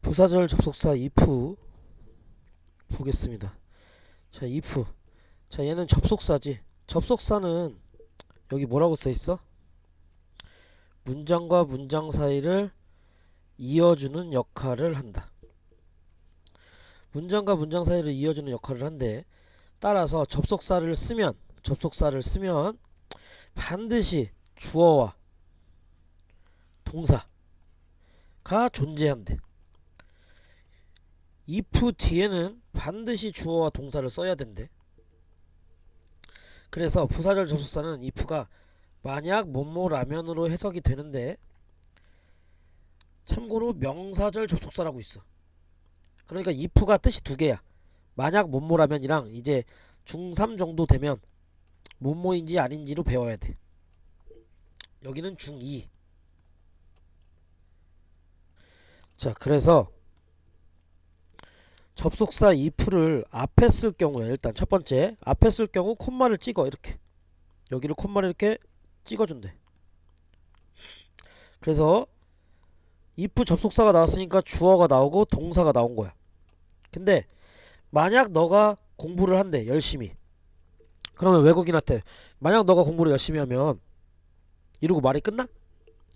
부사절 접속사 if 보겠습니다. 자, if. 자, 얘는 접속사지. 접속사는 여기 뭐라고 써 있어? 문장과 문장 사이를 이어주는 역할을 한다. 문장과 문장 사이를 이어주는 역할을 한대. 따라서 접속사를 쓰면 접속사를 쓰면 반드시 주어와 동사가 존재한대. If 뒤에는 반드시 주어와 동사를 써야 된대. 그래서 부사절 접속사는 if가 만약 뭐뭐라면으로 해석이 되는데 참고로 명사절 접속사라고 있어. 그러니까 if가 뜻이 두 개야. 만약 뭐뭐라면이랑 이제 중3 정도 되면 뭐뭐인지 아닌지로 배워야 돼. 여기는 중2. 자, 그래서 접속사 if를 앞에 쓸 경우에 일단 첫 번째 앞에 쓸 경우 콤마를 찍어 이렇게 여기를 콤마를 이렇게 찍어준대. 그래서 if 접속사가 나왔으니까 주어가 나오고 동사가 나온 거야. 근데 만약 너가 공부를 한대 열심히 그러면 외국인한테 만약 너가 공부를 열심히 하면 이러고 말이 끝나?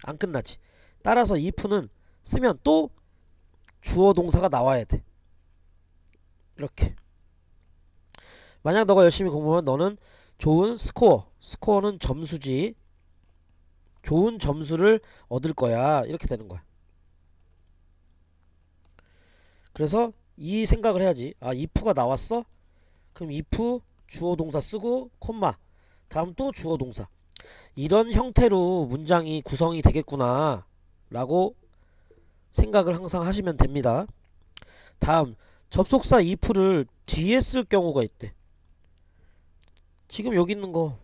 안 끝나지. 따라서 if는 쓰면 또 주어 동사가 나와야 돼. 이렇게. 만약 너가 열심히 공부하면 너는 좋은 스코어, 스코어는 점수지. 좋은 점수를 얻을 거야. 이렇게 되는 거야. 그래서 이 생각을 해야지. 아, if가 나왔어? 그럼 if 주어 동사 쓰고 콤마. 다음 또 주어 동사. 이런 형태로 문장이 구성이 되겠구나. 라고 생각을 항상 하시면 됩니다. 다음 접속사 if를 뒤에 쓸 경우가 있대. 지금 여기 있는 거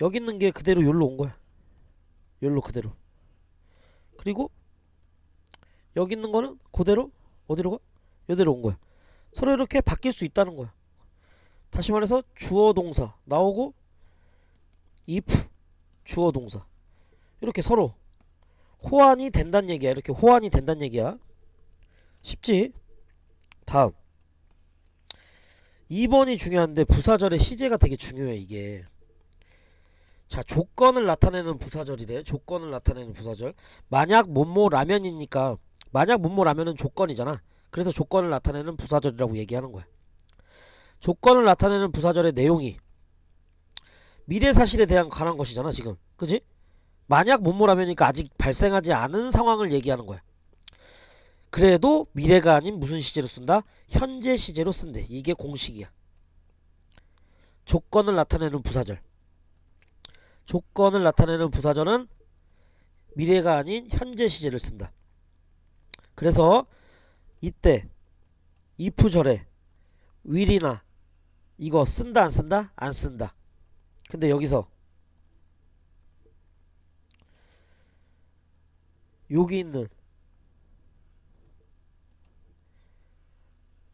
여기 있는 게 그대로 여기로 온 거야. 여기로 그대로. 그리고 여기 있는 거는 그대로 어디로 가? 여기로 온 거야. 서로 이렇게 바뀔 수 있다는 거야. 다시 말해서 주어 동사 나오고 if 주어 동사 이렇게 서로 호환이 된다는 얘기야. 이렇게 호환이 된다는 얘기야. 쉽지? 다음. 2번이 중요한데 부사절의 시제가 되게 중요해 이게. 자 조건을 나타내는 부사절이래. 조건을 나타내는 부사절. 만약 뭐뭐 라면이니까 만약 뭐뭐 라면은 조건이잖아. 그래서 조건을 나타내는 부사절이라고 얘기하는 거야. 조건을 나타내는 부사절의 내용이 미래 사실에 대한 관한 것이잖아 지금. 그지? 만약 뭐뭐라면이니까 아직 발생하지 않은 상황을 얘기하는 거야 그래도 미래가 아닌 무슨 시제로 쓴다? 현재 시제로 쓴대. 이게 공식이야. 조건을 나타내는 부사절. 조건을 나타내는 부사절은 미래가 아닌 현재 시제를 쓴다. 그래서 이때 if절에 will이나 이거 쓴다 안 쓴다? 안 쓴다. 근데 여기서 여기 있는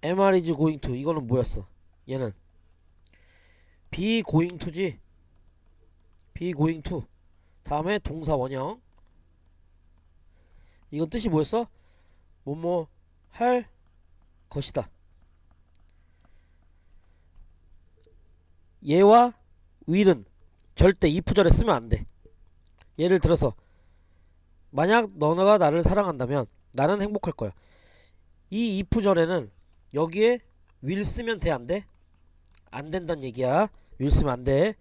MR is going to 이거는 뭐였어? 얘는 be going to지. be going to 다음에 동사 원형. 이건 뜻이 뭐였어? 뭐뭐 할 것이다. 얘와 will은 절대 if절에 쓰면 안 돼. 예를 들어서 만약 너가 나를 사랑한다면 나는 행복할 거야. 이 if절에는 여기에 will 쓰면 돼, 안 돼? 안 된다는 얘기야. will 쓰면 안 돼.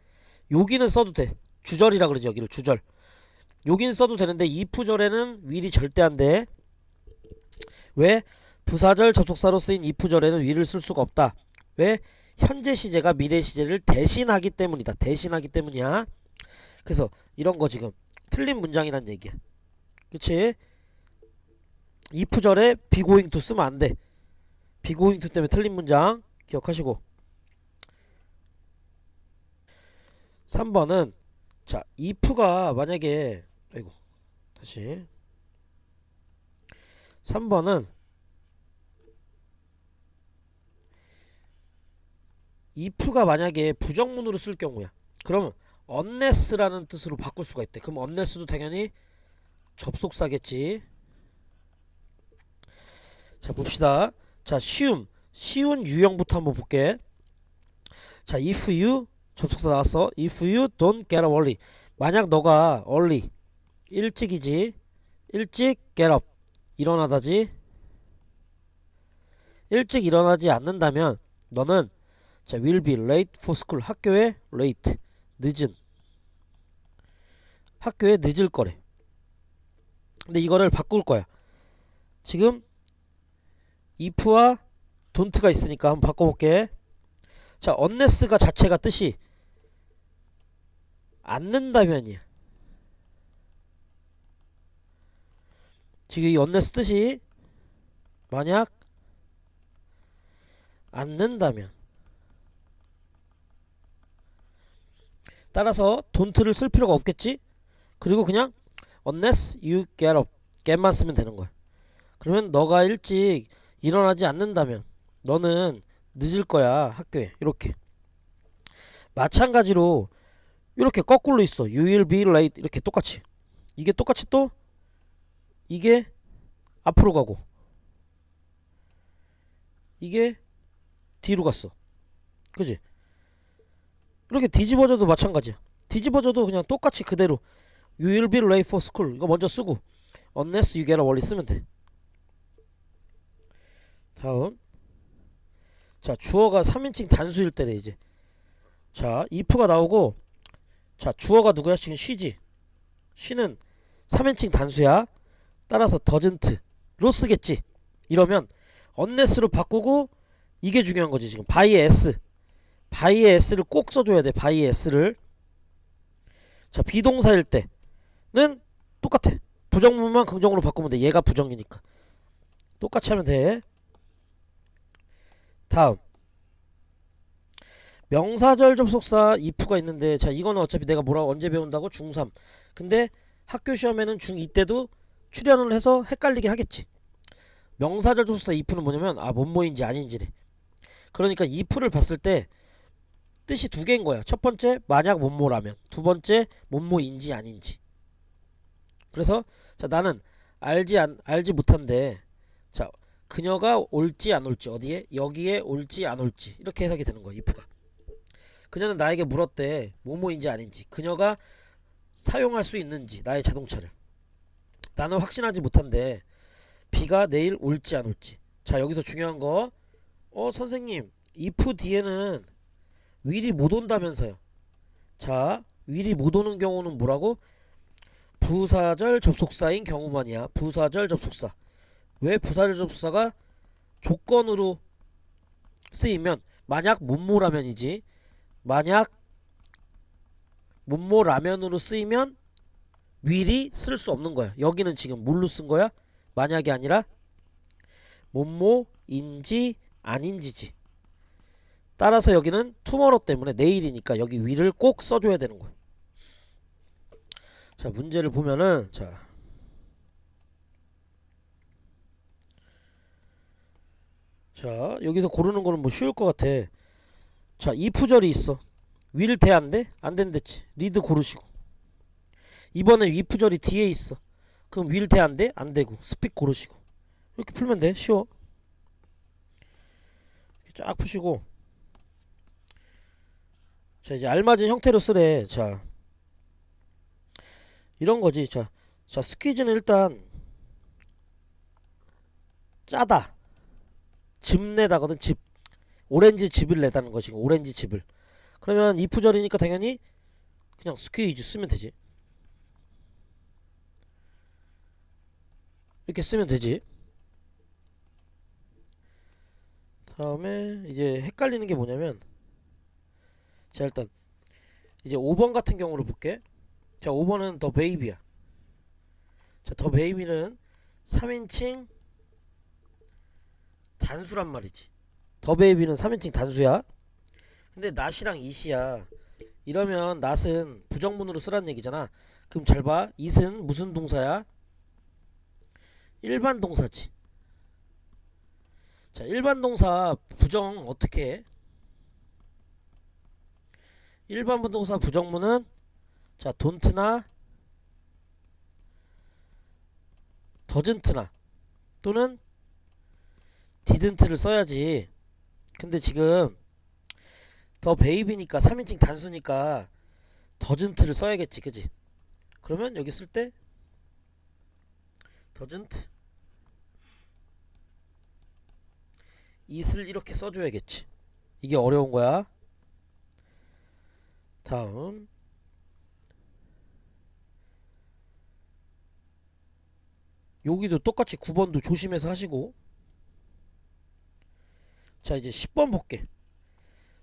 여기는 써도 돼. 주절이라 그러지, 여기를. 주절. 여기는 써도 되는데 if절에는 will이 절대 안 돼. 왜? 부사절 접속사로 쓰인 if절에는 will을 쓸 수가 없다. 왜? 현재 시제가 미래 시제를 대신하기 때문이다. 대신하기 때문이야. 그래서 이런 거 지금 틀린 문장이란 얘기야. 그치? be going to 쓰면 안 돼. 비고잉투 때문에 틀린 문장 기억하시고. 3번은 자 if가 만약에 아이고 다시. 3번은 if가 만약에 부정문으로 쓸 경우야. 그러면 unless라는 뜻으로 바꿀 수가 있대. 그럼 unless도 당연히 접속사겠지. 자 봅시다. 자 쉬움 쉬운 유형부터 한번 볼게. 자 if you 접속사 나왔어. if you don't get up early 만약 너가 early 일찍이지 일찍 get up 일어나다지 일찍 일어나지 않는다면 너는 자 will be late for school 학교에 late 늦은 학교에 늦을 거래. 근데 이거를 바꿀 거야. 지금 if와 don't가 있으니까 한번 바꿔볼게. 자, unless가 자체가 뜻이 않는다면이야. 지금 이 unless 뜻이 만약 않는다면 따라서 don't를 쓸 필요가 없겠지? 그리고 그냥 unless you get up get만 쓰면 되는 거야. 그러면 너가 일찍 일어나지 않는다면 너는 늦을 거야 학교에. 이렇게. 마찬가지로 이렇게 거꾸로 있어. You will be late. 이렇게 똑같이. 이게 똑같이 또 이게 앞으로 가고. 이게 뒤로 갔어. 그지? 이렇게 뒤집어져도 마찬가지야. 뒤집어져도 그냥 똑같이 그대로. You will be late for school. 이거 먼저 쓰고. Unless you get up early 쓰면 돼 다음. 자 주어가 3인칭 단수일 때래 이제. 자 if가 나오고 자 주어가 누구야? 지금 쉬지. 쉬는 3인칭 단수야. 따라서 doesn't로 쓰겠지. 이러면 unless로 바꾸고 이게 중요한 거지 지금. by s. by s를 꼭 써줘야 돼 by s를. 자 비동사일 때는 똑같아. 부정문만 긍정으로 바꾸면 돼. 얘가 부정이니까. 똑같이 하면 돼 다음. 명사절 접속사 if가 있는데 자 이거는 어차피 내가 뭐라 언제 배운다고? 중3 근데 학교 시험에는 중2 때도 출연을 해서 헷갈리게 하겠지. 명사절 접속사 if는 뭐냐면 아 뭐뭐인지 아닌지래. 그러니까 if를 봤을 때 뜻이 두 개인 거야. 첫 번째 만약 뭐뭐라면. 두 번째 뭐뭐인지 아닌지. 그래서 자 나는 알지 안 알지 못한데 자 그녀가 올지 안 올지 어디에 여기에 올지 안 올지 이렇게 해석이 되는 거야 if가. 그녀는 나에게 물었대 뭐뭐인지 아닌지. 그녀가 사용할 수 있는지 나의 자동차를. 나는 확신하지 못한데 비가 내일 올지 안 올지. 자 여기서 중요한 거 어 선생님 if 뒤에는 will이 못 온다면서요. 자 will이 못 오는 경우는 뭐라고? 부사절 접속사인 경우만이야. 부사절 접속사 왜 부사절 접속사가 조건으로 쓰이면 만약 못모라면이지 만약 못모라면으로 쓰이면 will이 쓸 수 없는 거야. 여기는 지금 뭘로 쓴 거야. 만약이 아니라 못모인지 아닌지지. 따라서 여기는 투머로 때문에 내일이니까 여기 will을 꼭 써줘야 되는 거야. 자 문제를 보면은 자 자 여기서 고르는 거는 뭐 쉬울 것 같아. 자 이프절이 있어. 윌돼안 돼? 안 된댔지. 리드 고르시고. 이번에 이프절이 뒤에 있어. 그럼 윌돼안 돼? 안 되고. 스픽 고르시고. 이렇게 풀면 돼. 쉬워. 이렇게 쫙 푸시고. 자 이제 알맞은 형태로 쓰래. 자. 이런 거지. 자, 자 스퀴즈는 일단 짜다 즙 내다거든 즙 오렌지 즙을 내다는 거지 오렌지 즙을. 그러면 이프절이니까 당연히 그냥 스퀴즈 쓰면 되지. 이렇게 쓰면 되지. 다음에 이제 헷갈리는 게 뭐냐면 자 일단 이제 5번 같은 경우를 볼게. 자 5번은 더 베이비야. 자더 베이비는 3인칭 단수란 말이지. 더 베이비는 3인칭 단수야. 근데 낫이랑 이시야. 이러면 낫은 부정문으로 쓰라는 얘기잖아. 그럼 잘봐. it은 무슨 동사야? 일반 동사지. 자 일반 동사 부정 어떻게 해? 일반 부동사 부정문은 자 don't나 doesn't나 또는 didn't를 써야지. 근데 지금 더 베이비니까 3인칭 단수니까 doesn't를 써야겠지 그지? 그러면 여기 쓸때 doesn't it을 이렇게 써줘야겠지. 이게 어려운 거야. 다음. 여기도 똑같이 9번도 조심해서 하시고 자 이제 10번 볼게.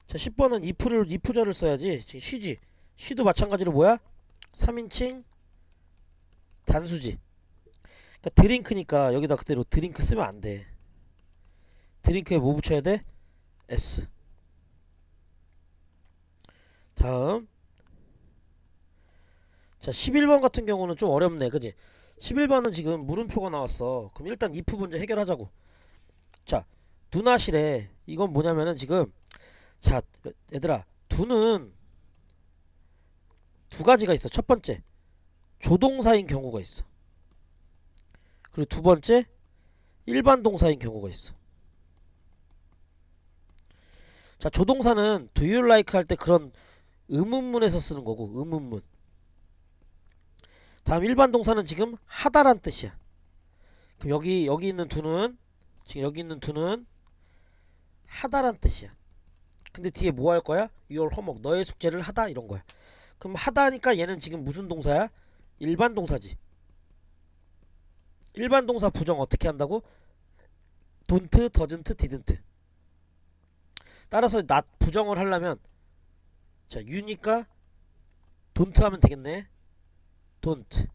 자 10번은 if를 if절을 써야지. 지금 쉬지. 쉬도 마찬가지로 뭐야? 3인칭 단수지. 그러니까 드링크니까 여기다 그대로 드링크 쓰면 안돼. 드링크에 뭐 붙여야 돼? S. 다음. 자 11번 같은 경우는 좀 어렵네. 그지? 11번은 지금 물음표가 나왔어. 그럼 일단 if 문제 해결하자고. 자 두나실에 이건 뭐냐면은 지금 자 얘들아 두는 두 가지가 있어. 첫 번째 조동사인 경우가 있어. 그리고 두 번째 일반 동사인 경우가 있어. 자 조동사는 do you like 할 때 그런 의문문에서 쓰는 거고 의문문. 다음 일반 동사는 지금 하다란 뜻이야. 그럼 여기 여기 있는 두는 지금 여기 있는 두는 하다란 뜻이야. 근데 뒤에 뭐 할 거야? your homework 너의 숙제를 하다 이런 거야. 그럼 하다니까 얘는 지금 무슨 동사야? 일반 동사지. 일반 동사 부정 어떻게 한다고? don't, doesn't, didn't. 따라서 나 부정을 하려면 자 you니까 don't 하면 되겠네. Don't.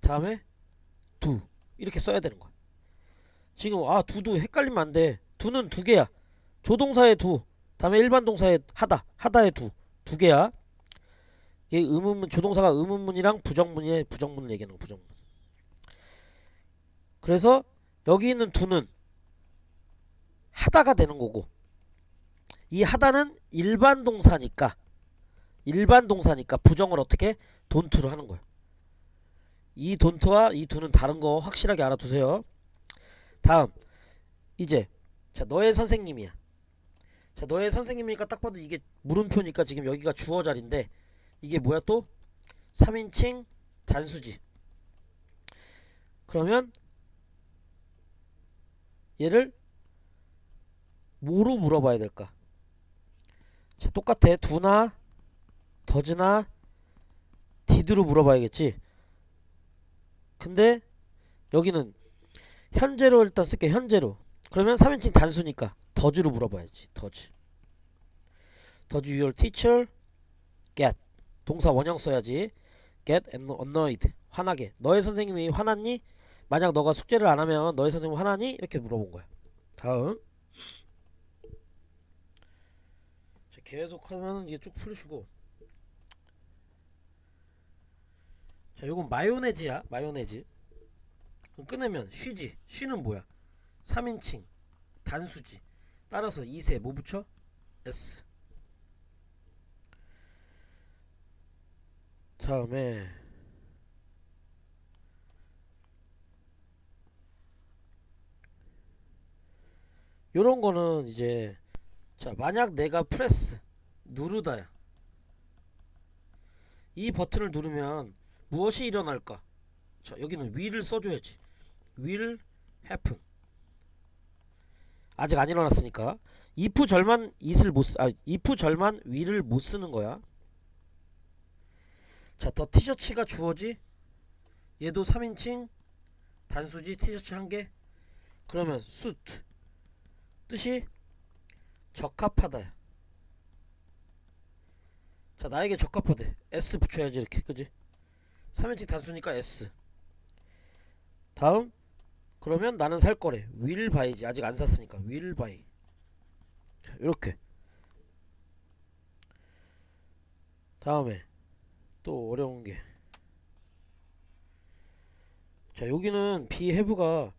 다음에 do. 이렇게 써야 되는 거야. 지금 아 do도 헷갈리면 안 돼 do는 두 개야 조동사의 do 다음에 일반 동사의 하다 하다의 do 두 개야 이게 의문문 조동사가 의문문이랑 부정문이에 부정문을 얘기하는 거 부정문 그래서 여기 있는 do는 하다가 되는 거고 이 하다는 일반 동사니까 일반 동사니까 부정을 어떻게 돈트로 하는 거야. 이 돈트와 이 두는 다른 거 확실하게 알아두세요. 다음 이제 자 너의 선생님이야. 자 너의 선생님이니까 딱 봐도 이게 물음표니까 지금 여기가 주어 자리인데 이게 뭐야 또 3인칭 단수지. 그러면 얘를 뭐로 물어봐야 될까? 자 똑같아 두나 더즈나 디드로 물어봐야겠지 근데 여기는 현재로 일단 쓸게 현재로 그러면 3인칭 단수니까 더즈로 물어봐야지 더즈 더즈 your teacher get 동사 원형 써야지 get annoyed 화나게 너의 선생님이 화났니? 만약 너가 숙제를 안 하면 너의 선생님 화나니? 이렇게 물어본 거야 다음 자, 계속 하면 이게 쭉 풀으시고 자, 요건 마요네즈야. 마요네즈. 그럼 끊으면 쉬지. 쉬는 뭐야? 3인칭. 단수지. 따라서 2세 뭐 붙여? S. 다음에 요런 거는 이제 자, 만약 내가 프레스 누르다야. 이 버튼을 누르면 무엇이 일어날까? 자, 여기는 will을 써줘야지. will happen. 아직 안 일어났으니까. if 절만 it을 못, 쓰, 아, if 절만 will을 못 쓰는 거야. 자, 더 티셔츠가 주어지. 얘도 3인칭 단수지 티셔츠 한 개. 그러면 suit 뜻이 적합하다야. 자, 나에게 적합하대. s 붙여야지 이렇게, 그지? 3인칭 단수니까 S 다음 그러면 나는 살 거래. Will buy지. 아직 안 샀으니까. Buy. 자, 이렇게. 다음에 또 어려운 게. 자 여기는 be have가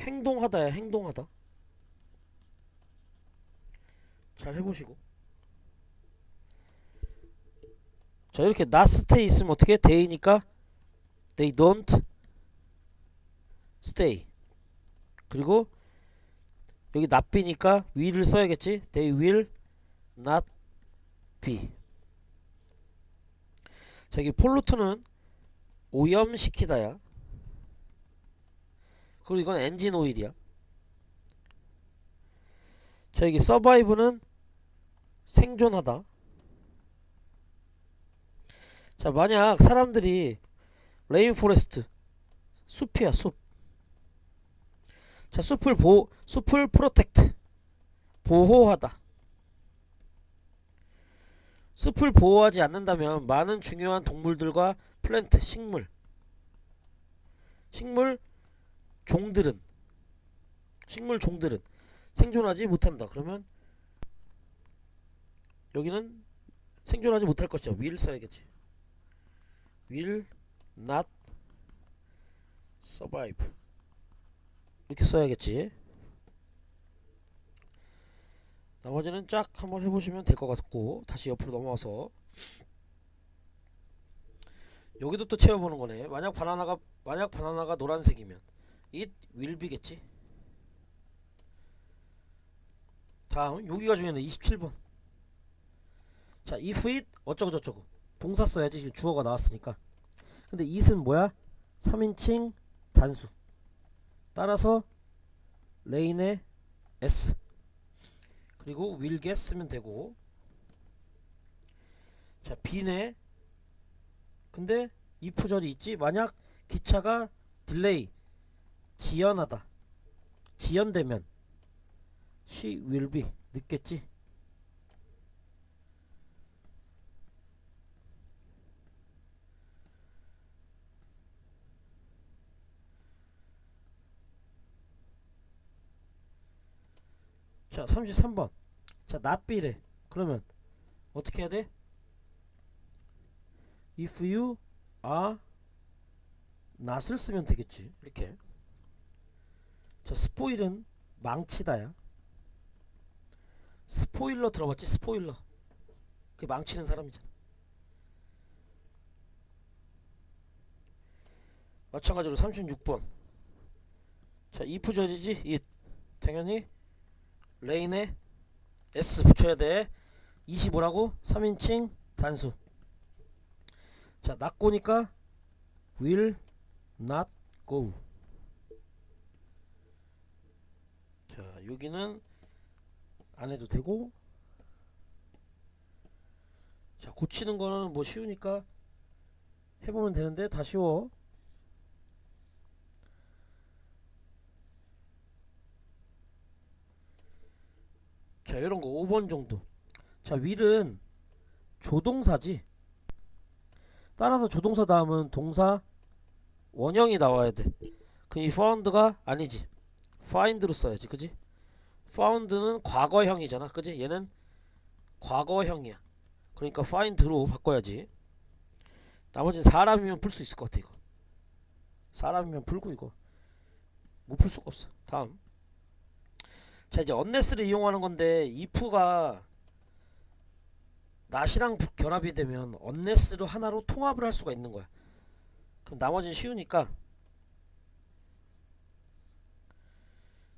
행동하다야 행동하다. 잘 해보시고. 자 이렇게 stay 있으면 어떻게? They니까 they don't stay. 그리고 여기 not be니까 will을 써야겠지? they will not be. 자 여기 폴루트는 오염시키다야. 그리고 이건 엔진 오일이야. 자 여기 서바이브는 생존하다. 자 만약 사람들이 레인포레스트 숲이야 숲 자, 숲을 보 숲을 프로텍트 보호하다. 숲을 보호하지 않는다면 많은 중요한 동물들과 플랜트 식물 식물 종들은 식물 종들은 생존하지 못한다. 그러면 여기는 생존하지 못할 것이죠. will 써야겠지. will not survive. 이렇게 써야겠지. 나머지는 쫙 한번 해보시면 될 것 같고 다시 옆으로 넘어와서 여기도 또 채워보는 거네. 만약 바나나가 만약 바나나가 노란색이면 it will be겠지. 다음 여기가 중요해 27번. 자 if it 어쩌고 저쩌고 동사 써야지 지금 주어가 나왔으니까. 근데 it은 뭐야? 3인칭 단수. 따라서 레인의 s. 그리고 will get 쓰면 되고. 자 b네. 근데 if 절이 있지? 만약 기차가 딜레이 지연하다. 지연되면 she will be. 늦겠지 자 33번. 자 낫비래. 그러면 어떻게 해야 돼? if you are not을 쓰면 되겠지. 이렇게. 자 스포일은 망치다야. 스포일러 들어봤지? 스포일러. 그 망치는 사람이잖아. 마찬가지로 36번. 자 if 저지지? it 당연히 레인에 S 붙여야 돼. 25라고 3인칭 단수. 자 낙고니까 will not go. 자 여기는 안 해도 되고. 자 고치는 거는 뭐 쉬우니까 해보면 되는데 다 쉬워 자 이런 거 5번 정도. 자 will은 조동사지. 따라서 조동사 다음은 동사 원형이 나와야 돼. 그럼 이 found가 아니지. find로 써야지 그지? found는 과거형이잖아 그지? 얘는 과거형이야. 그러니까 find로 바꿔야지. 나머지는 사람이면 풀 수 있을 것 같아 이거. 사람이면 풀고 이거 못 풀 수가 없어. 다음 자 이제 언네스를 이용하는 건데 if가 not이랑 결합이 되면 언네스로 하나로 통합을 할 수가 있는 거야. 그럼 나머지는 쉬우니까.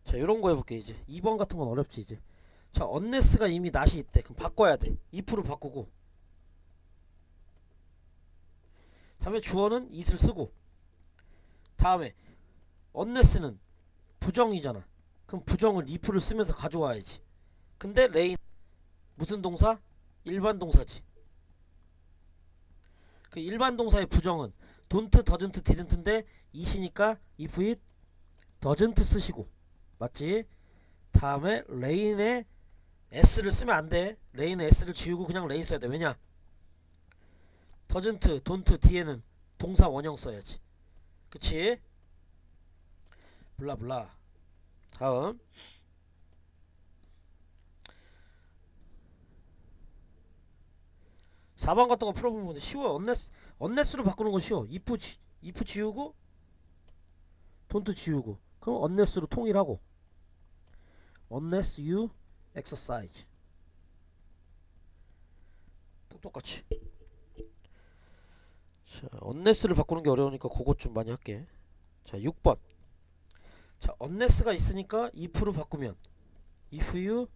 자 요런 거 해볼게 이제. 2번 같은 건 어렵지 이제. 자 언네스가 이미 not이 있대. 그럼 바꿔야 돼. if로 바꾸고. 다음에 주어는 it을 쓰고. 다음에 언네스는 부정이잖아 그럼 부정을 if를 쓰면서 가져와야지. 근데 레인 무슨 동사? 일반 동사지. 그 일반 동사의 부정은 don't, doesn't, didn't인데 it이니까 if it doesn't 쓰시고. 맞지? 다음에 레인에 s를 쓰면 안 돼. 레인에 s를 지우고 그냥 레인 써야 돼. 왜냐? doesn't, don't, 뒤에는 동사 원형 써야지. 그치? 블라블라 다음. 사번 같은 거 풀어보면 쉬워요. 언네스 언네스로 바꾸는 거 쉬워. if, 지, if 지우고 don't 지우고. 그럼 언네스로 통일하고. unless you 또 똑같이. 자 unless를 바꾸는 게 어려우니까 그것 좀 많이 할게. 자 6번 자 unless가 있으니까 if로 바꾸면. if you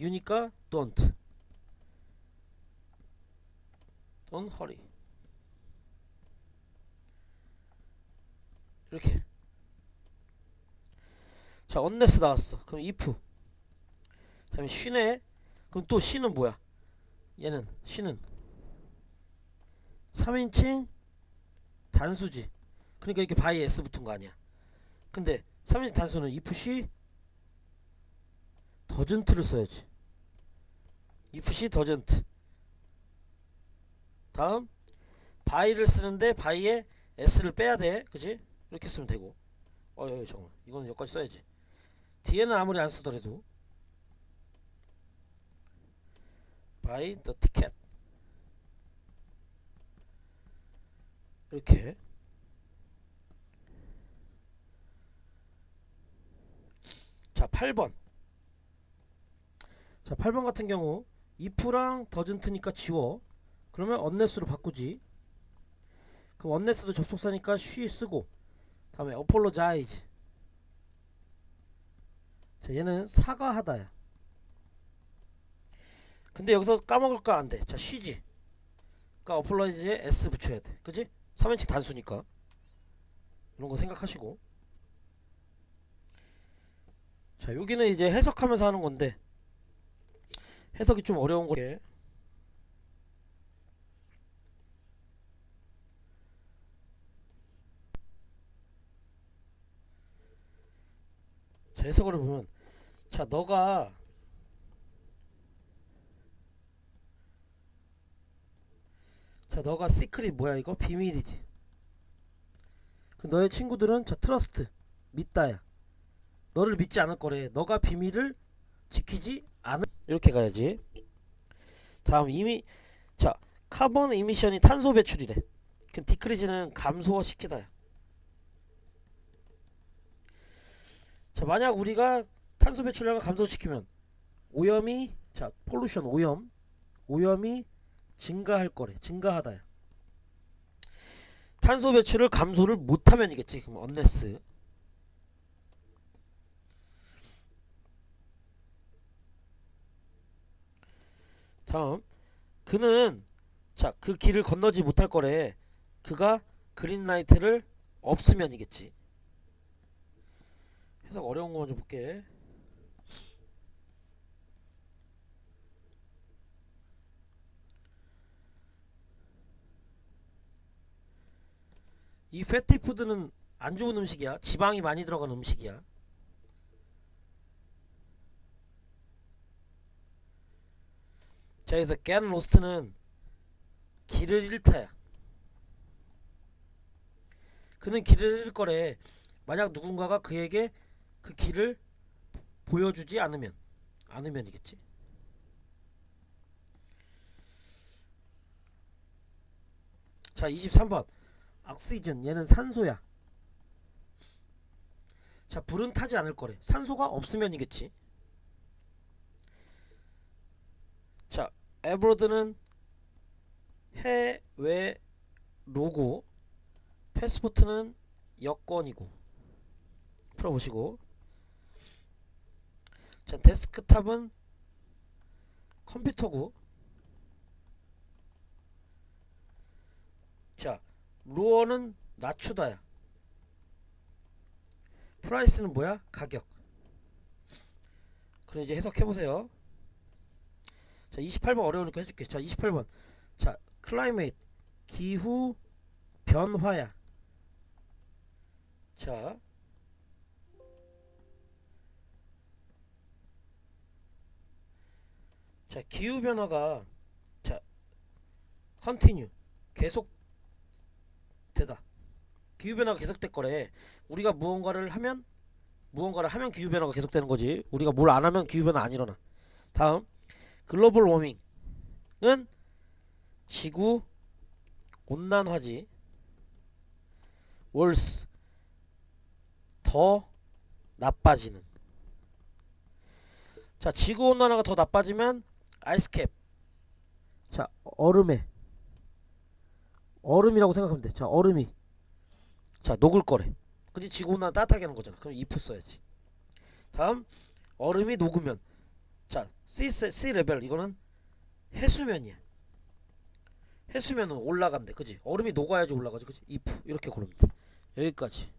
you니까 don't. Don't hurry. 이렇게. 자 unless 나왔어. 그럼 if. 다음에 쉬네. 그럼 또 쉬는 뭐야? 얘는 쉬는. 3인칭 단수지. 그러니까 이렇게 by s 붙은 거 아니야. 근데 3인칭 단수는 if she doesn't를 써야지. if she doesn't 다음 by를 쓰는데 by에 s를 빼야 돼. 그지? 이렇게 쓰면 되고. 어여 잠깐만 이거는 여기까지 써야지. 뒤에는 아무리 안 쓰더라도. buy the ticket. 이렇게 자 8번. 자 8번 같은 경우 if랑 doesn't니까 지워. 그러면 unless로 바꾸지. 그럼 unless도 접속사니까 she 쓰고 다음에 apologize. 자 얘는 사과하다야. 근데 여기서 까먹을까? 안 돼. 자 쉬지. 그러니까 apologize에 s 붙여야 돼. 그지? 3인칭 단수니까. 이런 거 생각하시고 자 여기는 이제 해석하면서 하는 건데 해석이 좀 어려운 거게 자 해석을 보면 자 너가 자 너가 시크릿 뭐야 이거? 비밀이지. 그 너의 친구들은 자 트러스트 믿다야 너를 믿지 않을 거래. 너가 비밀을 지키지 않을 이렇게 가야지. 다음 이미 자 카본 이미션이 탄소 배출이래. 그 디크리즈는 감소시키다야 자 만약 우리가 탄소 배출량을 감소시키면 오염이 자 폴루션 오염 오염이 증가할 거래. 증가하다야 탄소 배출을 감소를 못하면이겠지. 그럼 unless 다음. 그는 자 그 길을 건너지 못할 거래. 그가 그린라이트를 없으면이겠지. 해석 어려운 거 먼저 볼게. 이 패티푸드는 안 좋은 음식이야. 지방이 많이 들어간 음식이야 자 그래서 get lost는 길을 잃다야. 그는 길을 잃을 거래. 만약 누군가가 그에게 그 길을 보여주지 않으면 않으면이겠지. 자 23번. 악시즌 얘는 산소야. 자 불은 타지 않을 거래. 산소가 없으면이겠지 자 에브로드는 해외 로고 패스포트는 여권이고. 풀어보시고. 자 데스크탑은 컴퓨터고. 자 루어는 낮추다야. 프라이스는 뭐야? 가격. 그럼 이제 해석해보세요 자 28번 어려우니까 해줄게. 자 28번. 자 클라이메이트 기후 변화야. 자 자 기후 변화가 자 컨티뉴 계속 되다. 기후 변화가 계속될 거래. 우리가 무언가를 하면 무언가를 하면 기후 변화가 계속되는 거지. 우리가 뭘 안 하면 기후 변화 안 일어나. 다음 글로벌 워밍은 지구 온난화지 월스 더 나빠지는 자 지구 온난화가 더 나빠지면 아이스캡 자 얼음에 얼음이라고 생각하면 돼. 자, 얼음이. 자, 녹을 거래. 그지? 지구 온난화 따뜻하게 하는 거잖아. 그럼 if 써야지. 다음, 얼음이 녹으면 자 C, C 레벨 이거는 해수면이야. 해수면은 올라간대 그지? 얼음이 녹아야지 올라가지 그지? if 이렇게 돼 여기까지